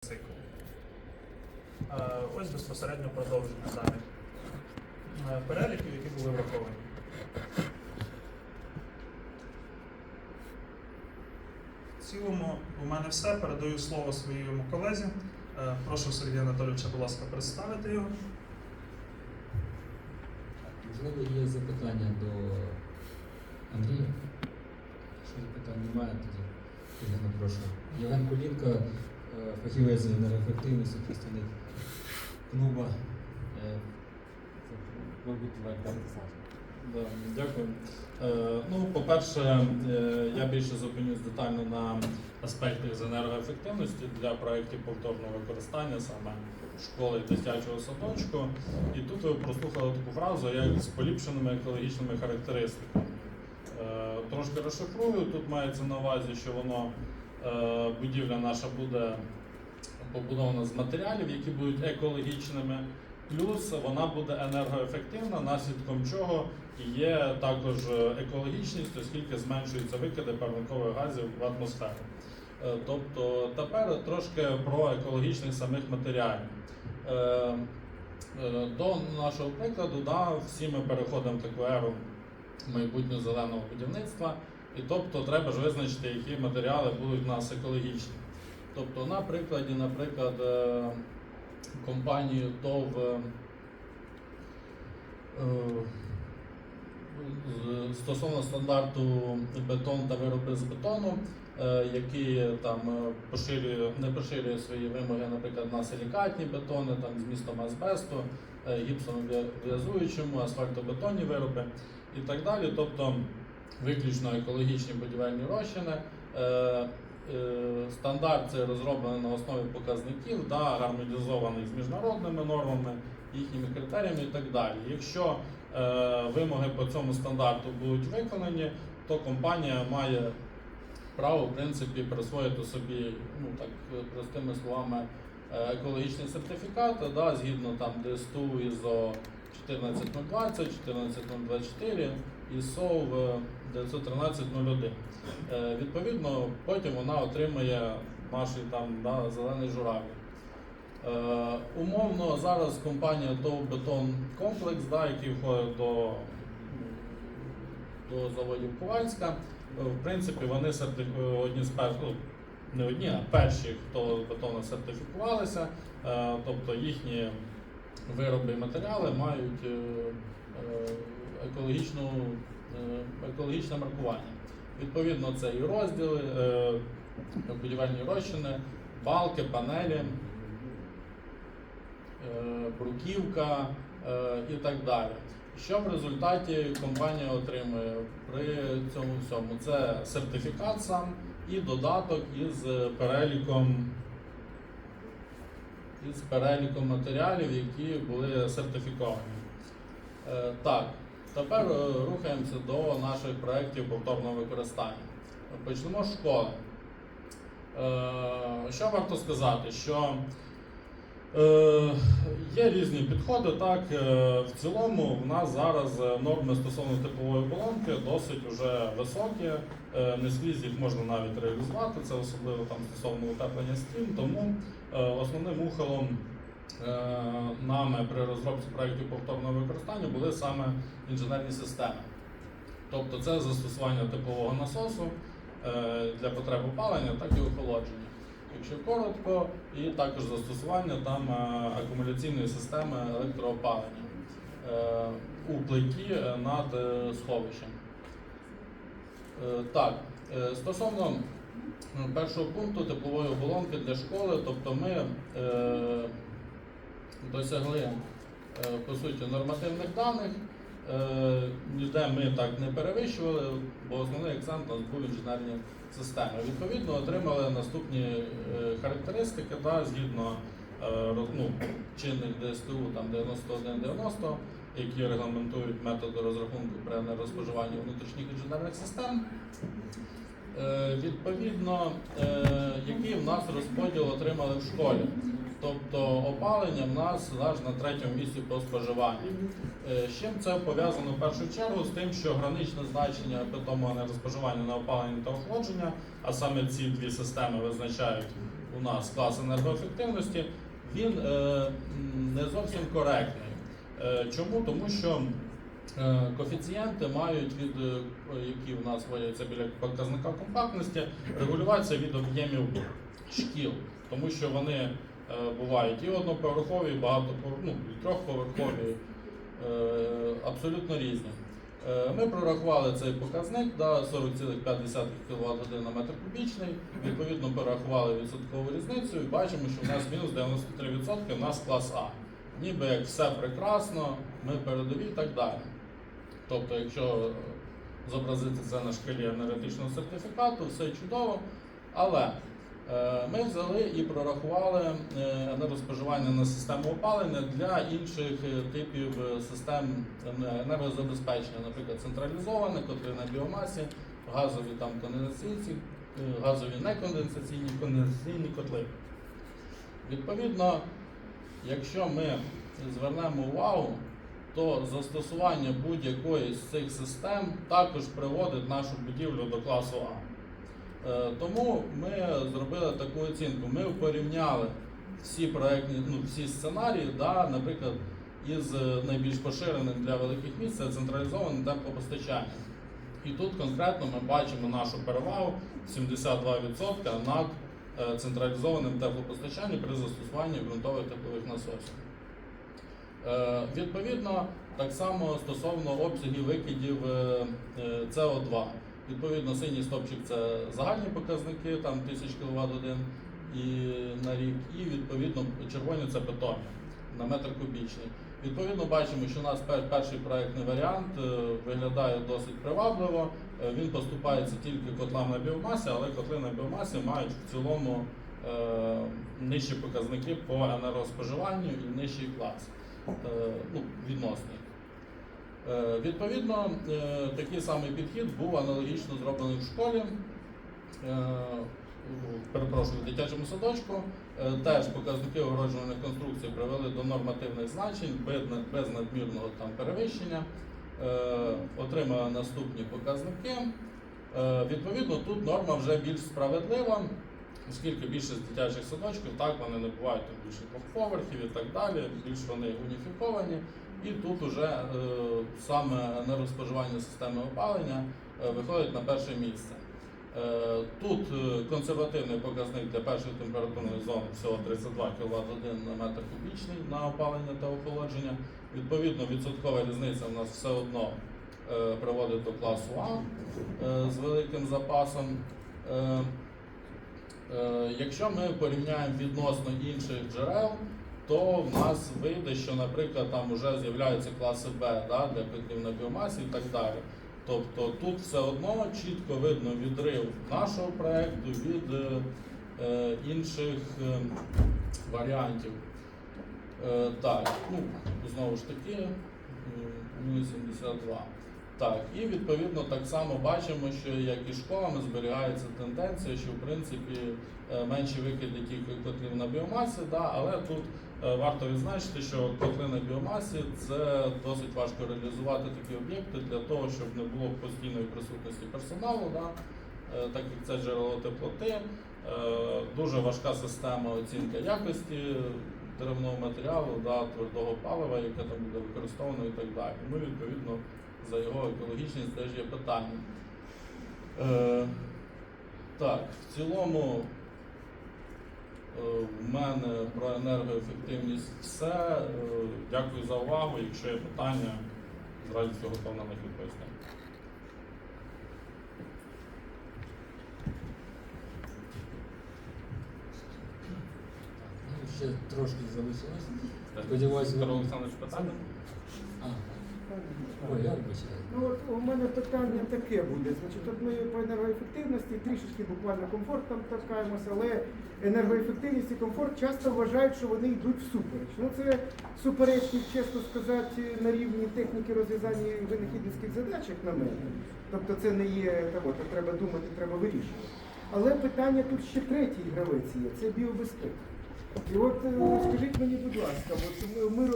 цикл. Е, Ось безпосередньо продовження даних е, переліків, які були враховані. В цілому у мене все. Передаю слово своєму колезі. Е, Прошу Сергія Анатолійовича, будь ласка, представити його. Можливо, є запитання до Андрія? Якщо запитань немає, тоді я запрошую. Євген Кулінко, е, фахівець з енергоефективності, представник клуба. Е, Да, дякую. Е, ну, по-перше, е, я більше зупинюсь детально на аспектах з енергоефективності для проєктів повторного використання, саме школи і дитячого садочку. І тут ви прослухали таку фразу, як з поліпшеними екологічними характеристиками. Е, трошки розшифрую, тут мається на увазі, що воно е, будівля наша буде побудована з матеріалів, які будуть екологічними. Плюс вона буде енергоефективна, наслідком чого є також екологічність, оскільки зменшуються викиди парникових газів в атмосферу. Е, Тобто тепер трошки про екологічність самих матеріалів. Е, е, До нашого прикладу, да, всі ми переходимо в таку еру майбутнього зеленого будівництва, і тобто треба ж визначити, які матеріали будуть у нас екологічні. Тобто, на прикладі, наприклад, е, компанії ТОВ е, стосовно стандарту бетон та вироби з бетону, е, який там е, поширює, не поширює свої вимоги, наприклад, на силікатні бетони, там з містом азбесту, е, гіпсов'язуючому, асфальтобетонні вироби і так далі. Тобто виключно екологічні будівельні розчини. Е, е, Стандарт це розроблений на основі показників, да, гармонізований з міжнародними нормами, їхніми критеріями і так далі. Якщо е, вимоги по цьому стандарту будуть виконані, то компанія має право в принципі присвоїти собі, ну так простими словами, е, екологічний сертифікат, да, згідно там ДСТУ ISO 14020, 14024 СОВ 91301. Е, Відповідно, потім вона отримає наш там да, зелений журавль. Е, умовно, зараз компанія ТОВ Бетон Комплекс, да, який входить до, до заводів Ковальська. е, В принципі, вони сертифі... одні з перших, ну, не одні, а перші, хто бетону сертифікувалися, Е, тобто їхні вироби і матеріали мають е, е, екологічну, е, екологічне маркування. Відповідно, це і розділи, е, будівельні розчини, балки, панелі, е, бруківка і так далі. Що в результаті компанія отримує при цьому всьому? Це сертифікат сам і додаток із переліком, із переліком матеріалів, які були сертифіковані. Так, тепер е, рухаємося до наших проєктів повторного використання. Почнемо з школи. Е, Що варто сказати? Що е, є різні підходи. Так, в цілому в нас зараз норми стосовно теплової оболонки досить вже високі. Не скрізь їх можна навіть реалізувати, це особливо там стосовно утеплення стін. Тому основним ухилом нами при розробці проєктів повторного використання були саме інженерні системи. Тобто це застосування теплового насосу е, для потреб опалення, так і охолодження. Якщо коротко, і також застосування там е, акумуляційної системи електроопалення е, у плиті е, над е, сховищем. Е, Так, е, стосовно першого пункту теплової оболонки для школи, тобто ми е, досягли е, по суті нормативних даних. Е, Ніде ми так не перевищували, бо основний акцент у нас був інженерні системи. Відповідно, отримали наступні е, характеристики да, згідно ну, чинних ДСТУ там 9190, які регламентують методи розрахунку при розпоживанні внутрішніх інженерних систем. Е, Відповідно, е, який в нас розподіл отримали в школі. Тобто опалення в нас аж на третьому місці по споживанню. Е, З чим це пов'язано в першу чергу з тим, що граничне значення питомого енергоспоживання на опалення та охолодження, а саме ці дві системи визначають у нас клас енергоефективності, він не зовсім коректний. Чому? Тому що коефіцієнти мають від е, які в нас вводяться біля показника компактності, регулюватися від об'ємів шкіл, тому що вони е, бувають і одноповерхові, і багатоповерхові, ну, і трьохповерхові, е, абсолютно різні. Е, Ми прорахували цей показник да, 40,5 кВт на метр кубічний. Відповідно, порахували відсоткову різницю і бачимо, що в нас мінус 93%, в нас клас А. Ніби як все прекрасно, ми передові і так далі. Тобто, якщо зобразити це на шкалі енергетичного сертифікату, все чудово. Але е, ми взяли і прорахували е, енергоспоживання на систему опалення для інших е, типів систем енергозабезпечення, наприклад, централізоване, котли на біомасі, газові там конденсаційні, газові неконденсаційні, конденсаційні котли. Відповідно, якщо ми звернемо увагу, то застосування будь-якої з цих систем також приводить нашу будівлю до класу А. Е, Тому ми зробили таку оцінку. Ми порівняли всі проектні, ну, всі сценарії, да, наприклад, із е, найбільш поширеним для великих міст це централізоване теплопостачання. І тут конкретно ми бачимо нашу перевагу 72% над е, централізованим теплопостачанням при застосуванні ґрунтових теплових насосів. Е, Відповідно, так само стосовно обсягів викидів е, е, СО2. Відповідно, синій стопчик це загальні показники, там 1000 кВт і на рік, і відповідно червоні це питомі на метр кубічний. Відповідно, бачимо, що у нас перший проектний варіант виглядає досить привабливо. Він поступається тільки котлам на біомасі, але котли на біомасі мають в цілому нижчі показники по енергоспоживанню і нижчий клас ну, відносний. Е, Відповідно, е, такий самий підхід був аналогічно зроблений в школі. Е, Перепрошую, в дитячому садочку. Е, Теж показники огороджувальних конструкцій привели до нормативних значень без, надмірного там перевищення. Е, Отримали наступні показники. Е, Відповідно, тут норма вже більш справедлива, оскільки більшість дитячих садочків так вони не там більше двох поверхів і так далі, більш вони уніфіковані. І тут уже е, саме енергоспоживання системи опалення е, виходить на перше місце. Е, Тут е, консервативний показник для першої температурної зони всього 32 кВт на метр кубічний на опалення та охолодження. Відповідно, відсоткова різниця у нас все одно е, приводить до класу А е, з великим запасом. Е, Якщо ми порівняємо відносно інших джерел, то в нас вийде, що, наприклад, там вже з'являються класи Б да, для котлів на біомасі і так далі. Тобто тут все одно чітко видно відрив нашого проекту від е, е, інших е, варіантів. Е, так, ну, знову ж таки, м, мінус 72. Так, і відповідно так само бачимо, що як і школами зберігається тенденція, що в принципі е, менші викиди тільки котлів на біомасі, да, але тут е, варто відзначити, що котли на біомасі це досить важко реалізувати такі об'єкти для того, щоб не було постійної присутності персоналу, да, е, так як це джерело теплоти. Е, Дуже важка система оцінки якості деревного матеріалу, да, твердого палива, яке там буде використовано і так далі. Ну, відповідно, за його екологічність теж є питання. Е, так, в цілому е, в мене про енергоефективність все. Е, дякую за увагу. Якщо є питання, з радістю готовий на них відповісти. Ну, ще трошки залишилось. Петро Олександрович, питання? А, ой, я вибачаю. Ну от у мене питання таке буде. Значить, от ми по енергоефективності трішечки буквально комфорт торкаємося, але енергоефективність і комфорт часто вважають, що вони йдуть всупереч. Ну це суперечність, чесно сказати, на рівні техніки розв'язання винахідницьких задач, як на мене. Тобто це не є того, то треба думати, треба вирішувати. Але питання тут ще третій гравець є це біобезпека. І от е, скажіть мені, будь ласка, от ми,